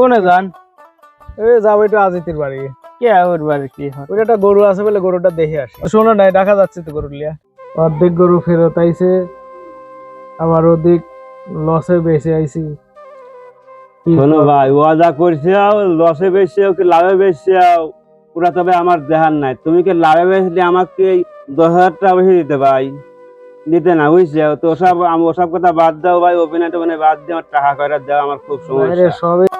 কোনে যান? এই যাব একটু আজিতির বাড়ি। কে ওর বাড়ি কি হয়? ওইটা একটা গরু আছে বলে গরুটা দেখে আসি। শোনো নাই দেখা যাচ্ছে তো গরু লিয়া। অর্ধেক গরু ফেরত আইছে আবার অধিক লসে বেঁচে আইছি। শোনো ভাই ওয়াদা করছে লসে বেশি কি লাভে বেশি পুরা তবে আমার দেহার নাই। তুমি কি লাভে বেশি আমাকে এই দশ হাজার টাকা বেশি দিতে ভাই? দিতে না বুঝছে তো ওসব আমি ওসব কথা বাদ দাও ভাই অভিনয় টভিনয় বাদ দিয়ে আমার টাকা করে দেওয়া আমার খুব সমস্যা।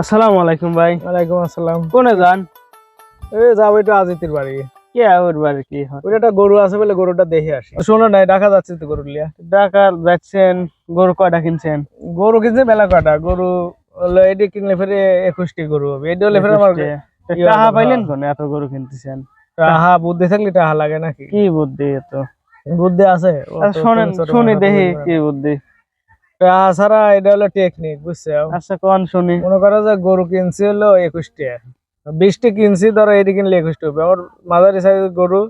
আসসালামু আলাইকুম ভাই। ওয়ালাইকুম আসসালাম। কোনে যান? এই যাব একটু আজিতির বাড়ি। কে ওর বাড়ি কি ওইটা একটা গরু আছে বলে গরুটা দেখে আসি। শোনো নাই দেখা যাচ্ছে তো গরু লিয়া। ঢাকা যাচ্ছেন গরু কয়টা কিনছেন? গরু কিনছে মেলা কটা গরু হলো এটি কিনলে ফেরে একুশটি গরু হবে। এটি হলে ফেরে আমার হবে, পাইলেন হ্যাঁ। এত গরু কিনতেছেন। টাহা বুদ্ধি থাকলে টাহা লাগে নাকি? কি বুদ্ধি এত? বুদ্ধি আছে? শোনেন শুনি দেখি কি বুদ্ধি। টাহা ছাড়া এটা হলো টেকনিক বুঝছ? আচ্ছা কোন শুনি? মনে করো যে গরু কিনছি হলো একুশটি বিশটি কিনছি ধরো এটি কিনলে একুশটি হবে। আমার মাঝারি সাইজের গরু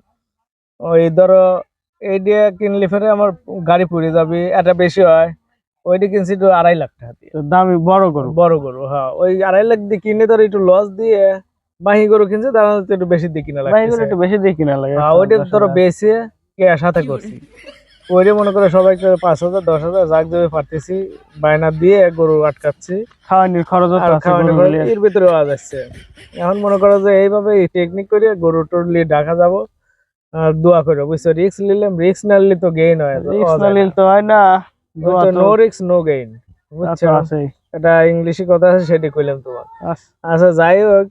ওই ধরো কিনলে ফেরে আমার গাড়ি পুড়ে যাবে এটা বেশি হয়। ওইটি কিনছি আড়াই লাখ টাকা দিয়ে। দামি বড় গরু? বড় গরু হ্যাঁ। ওই আড়াই লাখ দিয়ে কিনে ধরো একটু লস দিয়ে বাহি গরু কিনছে তারা একটু বেশি দিয়ে কিনা গরু একটু বেশি দিয়ে কিনা লাগে। হ্যাঁ, ওইটা ধরো বেশি কে সাথে করছি। ওইটা মনে করে সবাইকে পাঁচ হাজার দশ হাজার যাক যাবে পারতেছি বায়না দিয়ে গরু আটকাচ্ছি। খাওয়ানির খরচ এর ভিতরে আওয়াজ যাচ্ছে এখন মনে করো যে এইভাবে টেকনিক করে গরু টর নিয়ে ডাকা যাব আর দোয়া করে বুঝছ? রিক্স নিলাম রিক্স না নিলে তো গেইন হয় ইসমাইল তো হয় না নো রিক্স নো গেইন বুঝছ? এটা ইংলিশে কথা আছে সেটি কইলাম তোমার আচ্ছা, আচ্ছা যাই হোক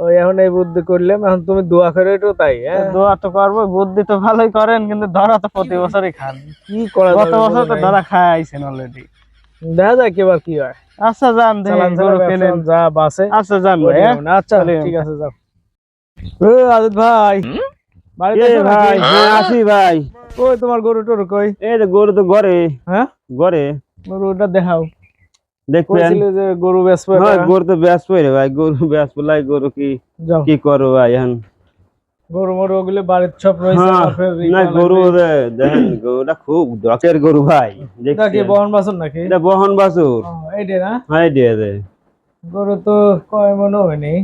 ওই এখন এই বুদ্ধি করলাম এখন তুমি দোয়া করে একটু তাই হ্যাঁ? দোয়া তো করব বুদ্ধি তো ভালোই করেন কিন্তু ধরা তো প্রতি বছরই খান। কি করা গত বছর তো ধরা খায় আইছেন অলরেডি দেখা যাক এবার কি হয়। আচ্ছা যান দেখি চালান গরু ব্যবসা যা বাসে আচ্ছা যান ভাই হ্যাঁ? আচ্ছা ঠিক আছে যাও। ও আদিত ভাই। বাড়িতে ভাই? হ্যাঁ, আসি ভাই। কই তোমার গরু টরু কই? এই গরু তো ঘরে। হ্যাঁ? ঘরে। গরুটা দেখাও। দেখবেন। যে গরু বেচবে হ্যাঁ গরু তো ব্যস্ত রে ভাই গরু ব্যস্ত লাই গরু কি কি করো ভাই এখন? গরু মরু ওগুলো বাড়ির সব রয়েছে হ্যাঁ, না গরু দেখেন গরুটা খুব দকের গরু ভাই এটা কি বহন বাসন নাকি? এটা বহন বাসুর এইটা না? হ্যাঁ এইটা গরু তো কয় মনে হয়নি।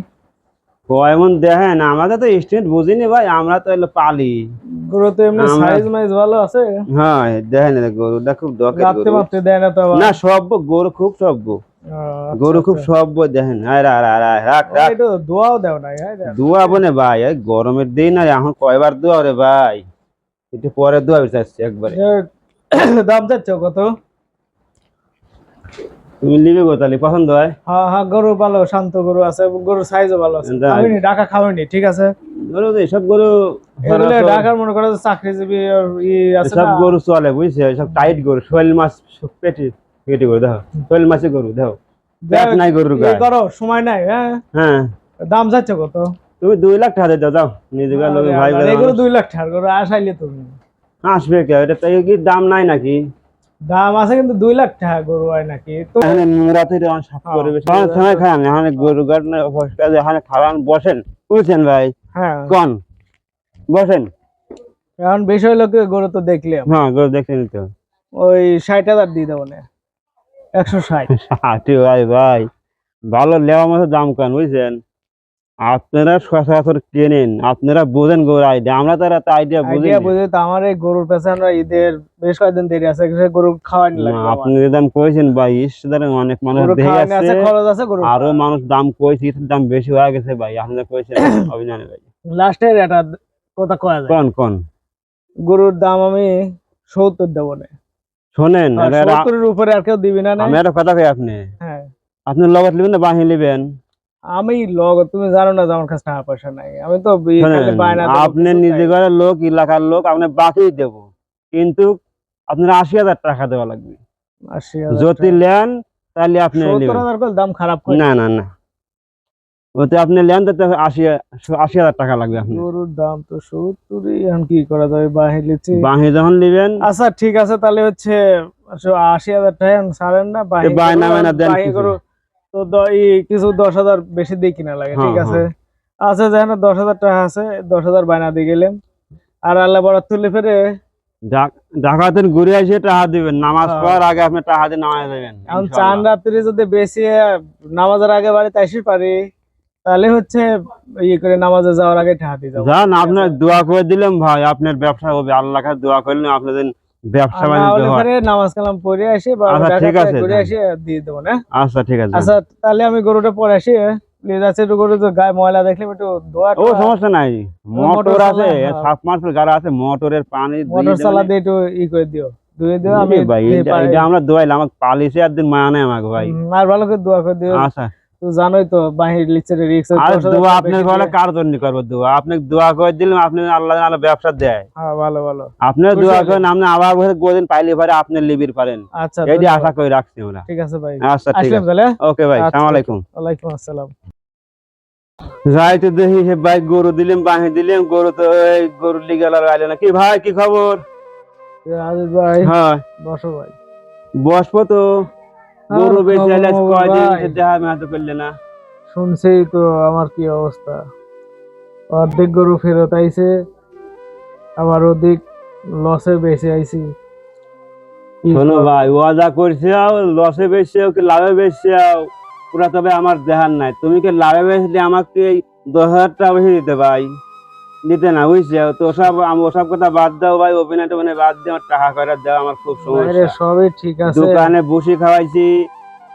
এমন দেখেন আমাদের তো স্টুডেন্ট বুঝিনি ভাই আমরা তো এলো পালি। গরু তো এমনি সাইজ মাইজ ভালো আছে। হ্যাঁ দেখেন গরুটা খুব গরু। দেয় না তো না সভ্য গরু খুব সভ্য। ও, আচ্ছা, গরু খুব আচ্ছা। সভ্য দেখেন। আয় রা রা রা রাখ রাখ। দোয়াও দেও হ্যাঁ রে। বনে ভাই গরমের দিন আর এখন কয়বার দুয়া রে ভাই? একটু পরে দুয়া চাচ্ছি একবারে। দাম যাচ্ছে কত? তুমি নিবে গো তাহলে? পছন্দ হয়? হ্যাঁ হ্যাঁ গরু ভালো শান্ত গরু আছে গরুর সাইজও ভালো আছে। খাওয়াইনি ঢাকা খাওয়াইনি ঠিক আছে? গরু তো এসব গরু ঢাকার মনে করো চাকরিজীবী আছে সব গরু চলে বুঝছে? সব টাইট গরু শোল মাছ পেটি পেটি গরু দেখো। শোল মাছের গরু দেখো। পেট নাই গরুর গায়ে। করো সময় নাই হ্যাঁ? হ্যাঁ। দাম যাচ্ছে কত? তুমি দুই লাখ টাকা দাও দাও নিজে লোক ভাই এগুলো দুই লাখ টাকার গরু আসাইলে তুমি। আসবে কে এটা কি দাম নাই নাকি? দাম আছে কিন্তু দুই লাখ টাকা গরু হয় নাকি? তো এখানে রাতে হ্যাঁ, করবে সময় খান এখানে গরু এখানে খাওয়ান বসেন। বুঝছেন ভাই? হ্যাঁ। কন? বসেন। এখন বিষয় লোকে গরু তো দেখলাম। হ্যাঁ গরু দেখে নিতে ওই ষাট হাজার দিয়ে দেবো না একশো ষাট। হাঁটি ভাই ভাই। ভালো লেওয়া মতো দাম কান বুঝছেন? আপনারা সচরাচর কেনেন? আপনারা বোঝেন গরুর আইডিয়া আমরা তো এত আইডিয়া বুঝি বুঝে তো আমার এই গরুর পেছনে আমরা ঈদের বেশ কয়েকদিন দেরি আছে গরু খাওয়ানি লাগবে আমার। আপনি যে দাম কইছেন ভাই ইসদারে অনেক মানুষ দেখে আছে খরচ আছে গরু আরও মানুষ দাম কইছে এটার দাম বেশি হয়ে গেছে ভাই আপনারা কইছেন অভিযানে ভাই। লাস্টের এটা কথা কয়া যায়। কোন কোন? গরুর দাম আমি সত্তর দেবো না। শোনেন আর এটা- এটা- উপরে আর কেউ দিবি না আমি একটা কথা কই আপনি। হ্যাঁ। আপনি লগত নেবেন না বাহি নেবেন? আমি লগ তুমি জানো না যে আমার কাছে টাকা পয়সা নাই। আমি তো দেবো, আপনি নিজে ঘরের লোক এলাকার লোক আপনি বাকি দেব। কিন্তু আপনার আশি হাজার টাকা দেওয়া লাগবে। যদি। নেন তাহলে আপনি দাম খারাপ না না না। ওতে আপনি নেন তো আশি আশি হাজার টাকা লাগবে আপনি গরুর দাম তো সত্তরই এখন কি করা যাবে? বাহি লিচি। বাহি যখন নেবেন আচ্ছা ঠিক আছে তাহলে হচ্ছে আশি হাজার টাকা ছাড়েন না বাহি বায়না দেন। গরু তো কিছু দশ হাজার বেশি দিয়ে কিনা লাগে হ্যাঁ, ঠিক আছে? আচ্ছা যেখানে দশ হাজার টাকা আছে দশ হাজার বায়না দিয়ে গেলাম। আর আল্লাহ বরাত তুলে ফেরে ঢাকাতেন ঘুরে এসে টাকা দিবেন। নামাজ হ্যাঁ। পড়ার আগে আপনি টাকা দিয়ে নামাজ দেবেন এখন চান রাত্রি যদি বেশি নামাজের আগে বাড়িতে আসি পারি তাহলে হচ্ছে ইয়ে করে নামাজে যাওয়ার আগে ঠাহা দিয়ে যান আপনার দোয়া করে দিলাম ভাই। আপনার ব্যবসা হবে আল্লাহ দোয়া করলেন আপনাদের ব্যবসা বাণিজ্য হয়। নামাজ কালাম পড়ে আসি বা আচ্ছা, ঠিক আছে, যান। আসি দিয়ে দেবো না? আচ্ছা ঠিক আছে। আচ্ছা তাহলে আমি গরুটা পরে আসি প্লিজ আছে একটু গরু তো গায়ে ময়লা দেখলে একটু ধোয়া ও সমস্যা নাই। মোটর আছে হ্যাঁ। সাত মাসের গাড়া আছে মোটরের পানি দিয়ে মোটর। চালা দিয়ে একটু ই করে দিও। ধুয়ে দিও আমি ভাই এটা- আমরা দোয়াইলাম আমাকে পালিশে একদিন মায়া নেই আমাকে ভাই। আর ভালো করে দোয়া করে দিও। আচ্ছা। তো জানোই তো বাহির লিচের রিক্স আর দোয়া আপনার ঘরে কার। জন্য করব দোয়া? আপনি দোয়া করে দিলাম আপনি আল্লাহ আল্লাহ ব্যবসা দেয়। হ্যাঁ ভালো ভালো। আপনি দোয়া করেন আপনি আবার বসে গোদিন পাইলে পারে আপনি লিবির পারেন আচ্ছা এটি আশা করে রাখছি আমরা। ঠিক আছে ভাই। আচ্ছা ঠিক আছে। ওকে ভাই আচ্ছা। আলাইকুম। ওয়ালাইকুম আসসালাম। যাই দেখি হে ভাই গরু দিলাম বাহি দিলাম গরু তো গরুর লিগে আইলে না। কি ভাই কি খবর? ভাই হ্যাঁ। বসো ভাই। বসবো তো। গরু কয়দিন করলে না? শুনছি তো আমার কি অবস্থা। অর্ধেক গরু ফেরত আইছে আবার অধিক লসে বেঁচে আইছি। শোনো? ভাই ওয়াদা করছে লসে বেশি কি লাভে বেশি পুরা তবে আমার দেহার নাই। তুমি কি লাভে বেশি আমাকে দশ হাজার টাকা বেশি দিতে ভাই? দিতে না বুঝছে তো ওসব আমি ওসব কথা বাদ দাও ভাই অভিনয় টভিনয় বাদ দিয়ে আমার টাকা করে দাও আমার খুব সমস্যা। সবই ঠিক আছে। দোকানে বসে খাওয়াইছি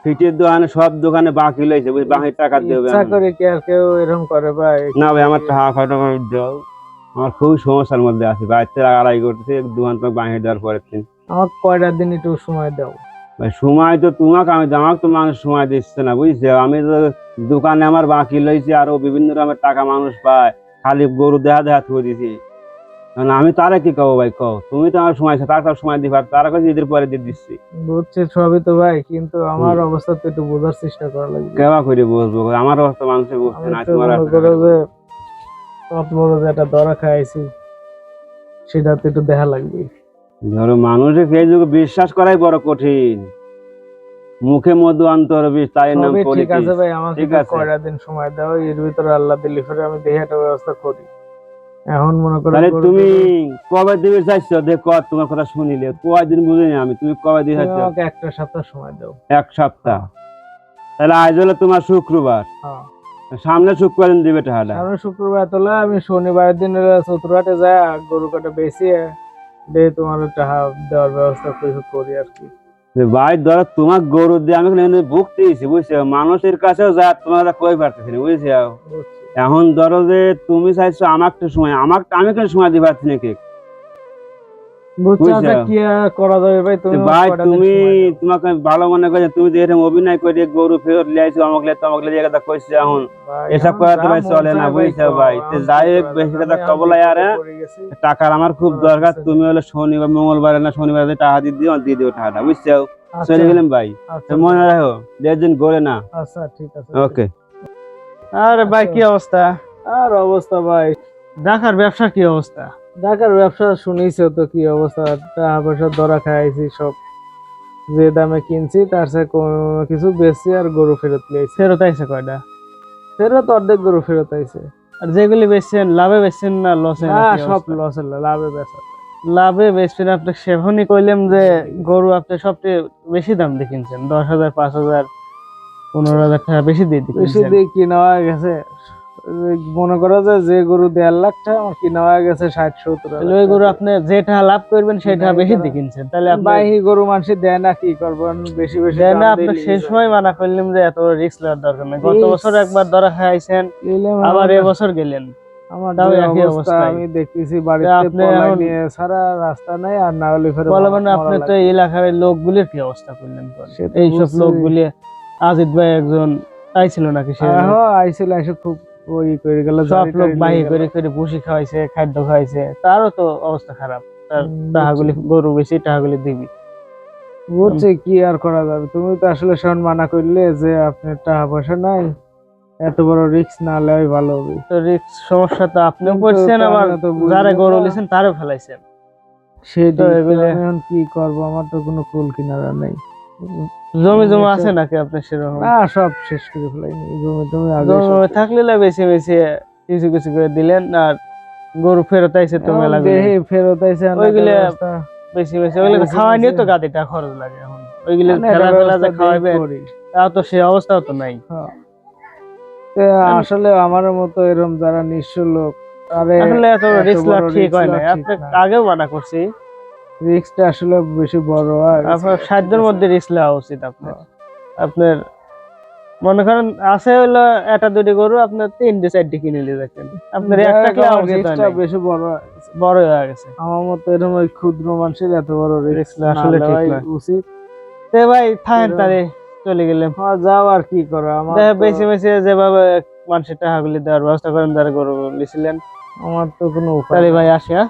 ফিটের দোকানে সব দোকানে বাকি লইছে বুঝ বাকি টাকা দেবে ইচ্ছা করে কি আর কেউ এরকম করে ভাই? না ভাই আমার টাকা দাও। আমার খুব সমস্যার মধ্যে আছে বাড়িতে আড়াই করতেছে দোকান তো বাকি দেওয়ার পরের দিন। আমার কয়টা দিন একটু সময় দাও। ভাই সময় তো তোমাকে আমি আমাকে তো মানুষ সময় দিচ্ছে না বুঝছে আমি তো দোকানে আমার বাকি লইছি আরও বিভিন্ন রকমের টাকা মানুষ পায়। খালি গরু দেহা দেহা থুয়ে দিছি। আমি তারা কি কব ভাই কও? তুমি তো আমার সময় তার সব সময় দিবার তারা কাছে ঈদের পরে দিয়ে দিচ্ছি। বুঝছি সবই তো ভাই কিন্তু আমার অবস্থা তো একটু বোঝার চেষ্টা করা লাগবে। কেবা করে বুঝব আমার অবস্থা মানুষের বুঝছে না তোমার যে কত বড় যে একটা দরা খাইছি সেটা তো একটু দেখা লাগবে। ধরো মানুষের এই যুগে বিশ্বাস করাই বড় কঠিন। মুখে মধু অন্তর বিষ তাই নাম ঠিক আছে ভাই আমাকে। কয়টা দিন সময় দাও এর ভিতরে আল্লাহ দিল্লি ফিরে আমি দেখে একটা ব্যবস্থা করি। এখন মনে করো তাহলে তুমি কবে দিবে চাইছো? দেখ তোমার কথা শুনিলে। কয়দিন বুঝিনি আমি তুমি কবে দিবে চাইছো? আমাকে একটা সপ্তাহ সময় দাও। এক সপ্তাহ। তাহলে আজ হলো তোমার শুক্রবার। হ্যাঁ। সামনে শুক্রবার দিন দিবে টাকাটা সামনে শুক্রবার তোলা আমি শনিবারের দিন চতুর্হাটে যাই গরু কাটা বেশি দিয়ে তোমার টাকা দেওয়ার ব্যবস্থা কিছু করি আর কি। যে ভাই ধরো তোমার গরু দিয়ে আমি ভুগতে দিয়েছি বুঝছ? মানুষের কাছেও যা তোমরা কই পারতেছি না বুঝছ? এখন ধরো যে তুমি চাইছো আমার একটু সময় আমার আমি কেন সময় দিতে পারছি না কে করা যাবে ভাই? তুমি ভাই তুমি তোমাকে ভালো মনে তুমি অভিনয় করে গরু ফেরত লিয়াইছো আমাকে লিয়ে তোমাকে লিয়ে কথা কইছো এখন। এসব করা তো ভাই চলে না, বুঝছ ভাই? যাই হোক, বেশি? কথা আরে। টাকার আমার খুব দরকার তুমি হলো শনিবার মঙ্গলবার না শনিবার টাকা দিয়ে দিও দিয়ে দিও টাকাটা বুঝছ? আচ্ছা, চলে গেলাম ভাই। আচ্ছা, মনে রাখো দেড় দিন করে না। আচ্ছা ঠিক আছে ওকে। আরে ভাই কি অবস্থা? আর অবস্থা ভাই ঢাকার ব্যবসা কি অবস্থা? ঢাকার ব্যবসা শুনেইছো তো কি অবস্থা? টাকা পয়সা ধরা খাইছি সব। যে দামে কিনছি তার কোনো কিছু বেশি আর গরু ফেরত লিয়েছি ফেরত আইছে কয়টা? ফেরত অর্ধেক গরু ফেরত আইছে। আর যেগুলি বেচছেন লাভে বেচছেন না লসে না সব লস লাভে বেচা। লাভে বেচছেন আপনি সেভনই কইলাম যে গরু আপনি সবচেয়ে বেশি দাম দিয়ে কিনছেন। দশ হাজার পাঁচ হাজার পনেরো হাজার টাকা বেশি দিয়ে বেশি দিয়ে কিনা গেছে। মনে করো যে যে গরু দেড় লাখ টাকা আমার কিনা হয়ে গেছে ষাট সত্তর ওই গরু আপনি যেটা লাভ করবেন সেটা বেশি। দিয়ে কিনছেন তাহলে বাহি গরু মানুষের দেয় না কি করব? আমি বেশি বেশি দেয় না আপনি সেই সময় মানা করলাম যে এত রিস্ক নেওয়ার দরকার নেই। গত বছর একবার ধরা খাইছেন আবার এবছর গেলেন। আমার একই অবস্থা আমি দেখতেছি বাড়িতে পলাই নিয়ে সারা রাস্তা নাই আর না হলে ফের বলে আপনি তো এলাকার লোকগুলির কি অবস্থা করলেন কোন? সে তো এইসব বুঝছি। লোকগুলি আজিত ভাই একজন আইছিল নাকি সে? আইছিল এসে খুব ওই করে গেল সব লোক বাহি করে করে বসি খাওয়াইছে খাদ্য খাওয়াইছে তারও তো অবস্থা খারাপ। তার টাকাগুলি গরু বেশি টাকাগুলি দিবি। বুঝছি কি আর করা যাবে? তুমি তো আসলে শোন মানা করলে যে আপনার টাকা পয়সা নাই এত বড় রিস্ক না নেওয়াই ভালো হবে। তো রিস্ক সমস্যা তো আপনিও পড়ছেন আবার আমরা যারা গরু। লিছেন তারও ফেলাইছেন। সেই তো এখন কি করব? আমার তো কোনো কুল কিনারা নেই। জমি জমা আছে নাকি আপনার সেরকম? না সব শেষ করে ফেলাইনি জমি আগে জমি থাকলে না বেশি বেশি কিছু কিছু করে দিলেন আর গরু ফেরত আইছে তো মেলা দেহে ফেরত আইছে ওইগুলা। বেশি বেশি। ওইগুলো খাওয়াই নিয়ে তো গাদিটা খরচ লাগে এখন। ওইগুলো আনার ফেলা যে করি। তাও তো সে অবস্থাও তো নাই। হ্যাঁ। আসলে আমার মতো এরকম যারা নিঃস্ব লোক আরে আসলে এত রিস্ক ঠিক হয় না। আপনি আগেও মানা করছি রিস্কটা আসলে বেশি বড় আর আপনার সাধ্যের মধ্যে রিস্ক নেওয়া উচিত আপনার। হ্যাঁ। আপনার মনে করেন আছে হলো একটা দুটি গরু আপনার তিনটে চারটে কিনে নিয়ে যাচ্ছেন। আপনার একটা হয় রিস্কটা বেশি বড় বড় হয়ে গেছে। আমার মতো এরকম ওই ক্ষুদ্র মানুষের এত বড় রিস্ক আসলে ঠিক না। উচিত। তে ভাই থাকেন তারে চলে গেলাম হ্যাঁ যাও আর কি করো আমার বেশি বেশি যেভাবে মানুষের টাকাগুলি দেওয়ার ব্যবস্থা করেন তারা গরু নিয়েছিলেন। আমার তো কোনো উপায় ভাই আসি হ্যাঁ।